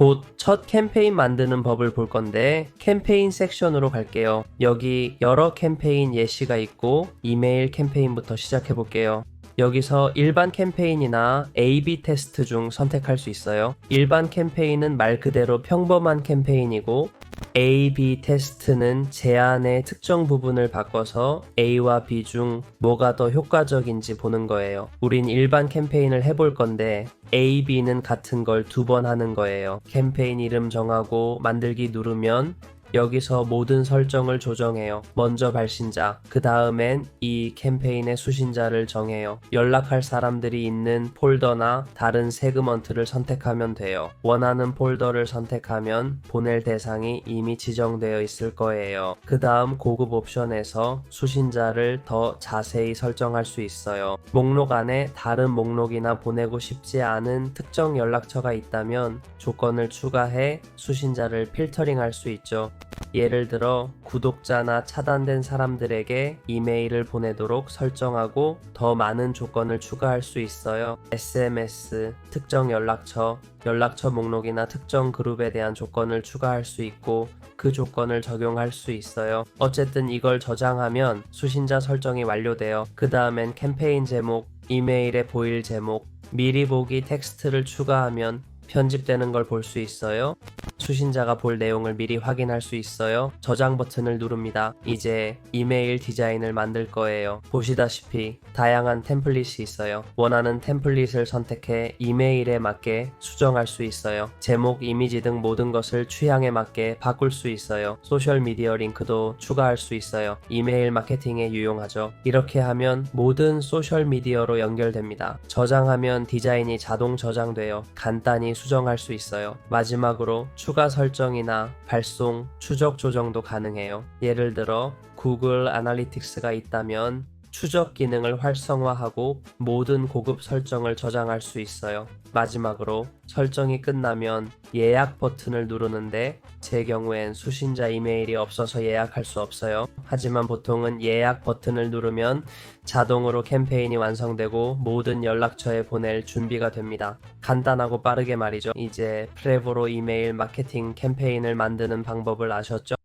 곧 첫 캠페인 만드는 법을 볼 건데 캠페인 섹션으로 갈게요. 여기 여러 캠페인 예시가 있고 이메일 캠페인부터 시작해 볼게요. 여기서 일반 캠페인이나 A-B 테스트 중 선택할 수 있어요. 일반 캠페인은 말 그대로 평범한 캠페인이고 A-B 테스트는 제안의 특정 부분을 바꿔서 A와 B 중 뭐가 더 효과적인지 보는 거예요. 우린 일반 캠페인을 해볼 건데 A, B는 같은 걸 두 번 하는 거예요. 캠페인 이름 정하고 만들기 누르면 여기서 모든 설정을 조정해요. 먼저 발신자, 그 다음엔 이 캠페인의 수신자를 정해요. 연락할 사람들이 있는 폴더나 다른 세그먼트를 선택하면 돼요. 원하는 폴더를 선택하면 보낼 대상이 이미 지정되어 있을 거예요. 그 다음 고급 옵션에서 수신자를 더 자세히 설정할 수 있어요. 목록 안에 다른 목록이나 보내고 싶지 않은 특정 연락처가 있다면 조건을 추가해 수신자를 필터링 할 수 있죠. 예를 들어 구독자나 차단된 사람들에게 이메일을 보내도록 설정하고 더 많은 조건을 추가할 수 있어요. SMS, 특정 연락처, 연락처 목록이나 특정 그룹에 대한 조건을 추가할 수 있고 그 조건을 적용할 수 있어요. 어쨌든 이걸 저장하면 수신자 설정이 완료돼요. 그 다음엔 캠페인 제목, 이메일에 보일 제목, 미리 보기 텍스트를 추가하면 편집되는 걸 볼 수 있어요. 수신자가 볼 내용을 미리 확인할 수 있어요. 저장 버튼을 누릅니다. 이제 이메일 디자인을 만들 거예요. 보시다시피 다양한 템플릿이 있어요. 원하는 템플릿을 선택해 이메일에 맞게 수정할 수 있어요. 제목, 이미지 등 모든 것을 취향에 맞게 바꿀 수 있어요. 소셜 미디어 링크도 추가할 수 있어요. 이메일 마케팅에 유용하죠. 이렇게 하면 모든 소셜 미디어로 연결됩니다. 저장하면 디자인이 자동 저장되어 간단히 수정할 수 있어요. 마지막으로 추가 설정이나 발송, 추적 조정도 가능해요. 예를 들어 구글 아날리틱스가 있다면 추적 기능을 활성화하고 모든 고급 설정을 저장할 수 있어요. 마지막으로 설정이 끝나면 예약 버튼을 누르는데 제 경우엔 수신자 이메일이 없어서 예약할 수 없어요. 하지만 보통은 예약 버튼을 누르면 자동으로 캠페인이 완성되고 모든 연락처에 보낼 준비가 됩니다. 간단하고 빠르게 말이죠. 이제 프레보로 이메일 마케팅 캠페인을 만드는 방법을 아셨죠?